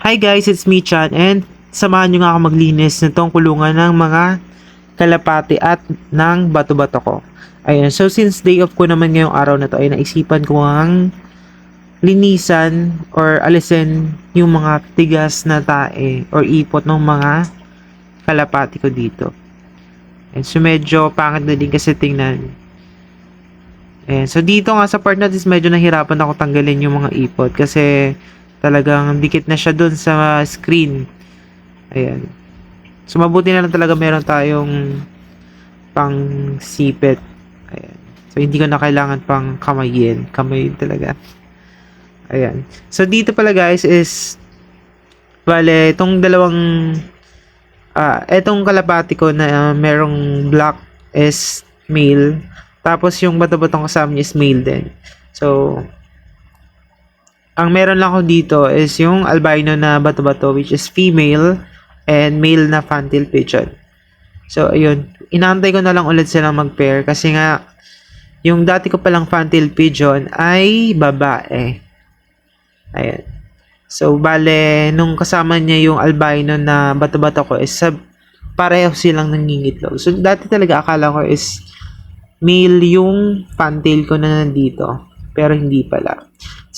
Hi guys, it's me Chan and samahan nyo nga ako maglinis nitong kulungan ng mga kalapati at ng bato-bato ko. Ayun, so since day off ko naman ngayong araw na to ay naisipan ko ang linisan or alisin yung mga tigas na tae or ipot ng mga kalapati ko dito. And so medyo pangit na din kasi tingnan. And so dito nga sa part na this medyo nahirapan ako tanggalin yung mga ipot kasi talagang dikit na siya dun sa screen. Ayan. So mabuti na lang talaga meron tayong pang sipit. Ayan. So hindi ko na kailangan pang kamayin. Kamayin talaga. Ayan. So dito pala guys is bale itong dalawang ah etong kalapati ko na uh, merong black is male tapos yung bato-batong kasama niya is male din. So ang meron lang ako dito is yung albino na bato-bato which is female and male na fantail pigeon. So ayun, inaantay ko na lang ulit silang mag-pair kasi nga yung dati ko palang fantail pigeon ay babae. Ayan. So, bale, nung kasama niya yung albino na bato-bato ko is sab pareho silang nangingitlog. So, dati talaga akala ko is male yung fantail ko na nandito. Pero hindi pala.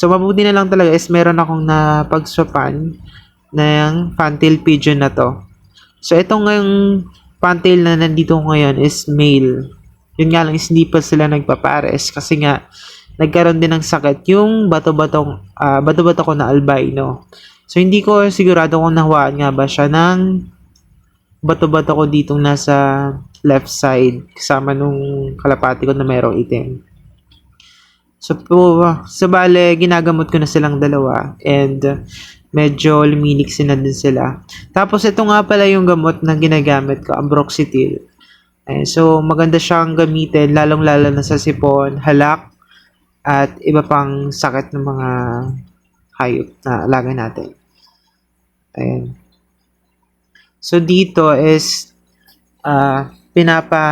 So, mabuti na lang talaga is meron akong napagsapan ng fantail pigeon na to. So, itong ngayong fantail na nandito ngayon is male. Yun nga lang is hindi pa sila nagpapares kasi nga nagkaroon din ng sakit yung bato-batong ah, bato-bato ko na albino. So hindi ko sigurado kung nahuwaan nga ba siya ng bato-bato ko ditong nasa left side kasama nung kalapati ko na merong itim. So po, sa bale, ginagamot ko na silang dalawa and uh, medyo lumiliksin na din sila. Tapos ito nga pala yung gamot na ginagamit ko, ang Broxetil. Ayan, so maganda siyang gamitin lalong-lalo na sa sipon, halak, at iba pang sakit ng mga hayop na alaga natin. Ayan. So dito is ah pinapa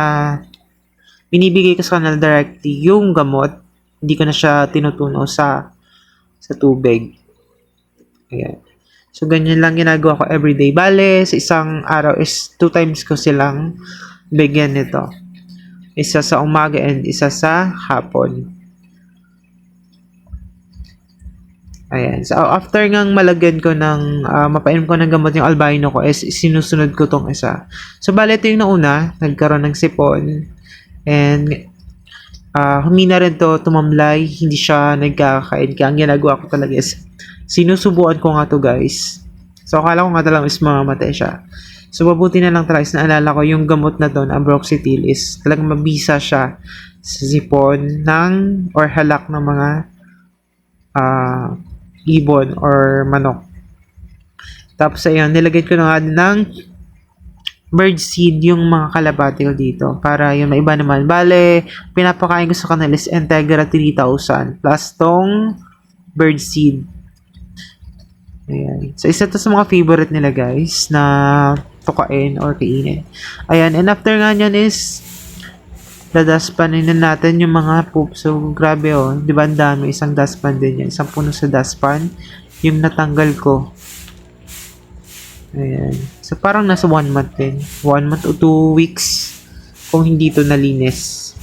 binibigay ko sa kanila directly yung gamot. Hindi ko na siya tinutunaw sa sa tubig. Ayan. So ganyan lang ginagawa ko everyday. Bale, sa isang araw is two times ko silang bigyan nito. Isa sa umaga and isa sa hapon. Ayan. So, after ngang malagyan ko ng, ah, mapainom ko ng gamot yung albino ko, is sinusunod ko tong isa. So, bale, ito yung nauna, nagkaroon ng sipon. And, ah humina rin to, tumamlay, hindi siya nagkakain. Kaya ang ginagawa ko talaga is, sinusubuan ko nga to guys. So, akala ko nga talaga is mamamatay siya. So, mabuti na lang talaga is naalala ko yung gamot na to, na Broxetil, is talagang mabisa siya sa sipon ng, or halak ng mga, ah, ibon or manok. Tapos ayun, nilagay ko na nga ng bird seed yung mga kalabati dito para yung maiba naman. Bale, pinapakain ko sa kanila is Integra 3000 plus tong bird seed. Ayan. So, isa to sa mga favorite nila guys na tukain or kainin. Ayan. And after nga nyan is dadaspanin na natin yung mga poop. So, grabe oh. Di ba ang dami? Isang dustpan din yan. Isang puno sa dustpan. Yung natanggal ko. Ayan. So, parang nasa one month din. One month o two weeks kung hindi to nalinis.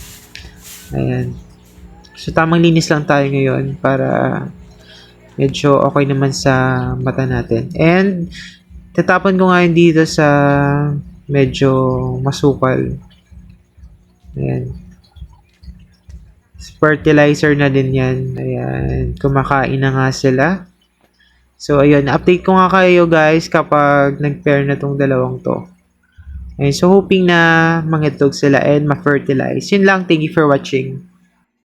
Ayan. So, tamang linis lang tayo ngayon para medyo okay naman sa mata natin. And, tatapon ko ngayon dito sa medyo masukal. Ayan. Fertilizer na din yan. Ayan. Kumakain na nga sila. So, ayun. Update ko nga kayo guys kapag nag-pair na tong dalawang to. Ayan. So, hoping na mangitlog sila and ma-fertilize. Yun lang. Thank you for watching.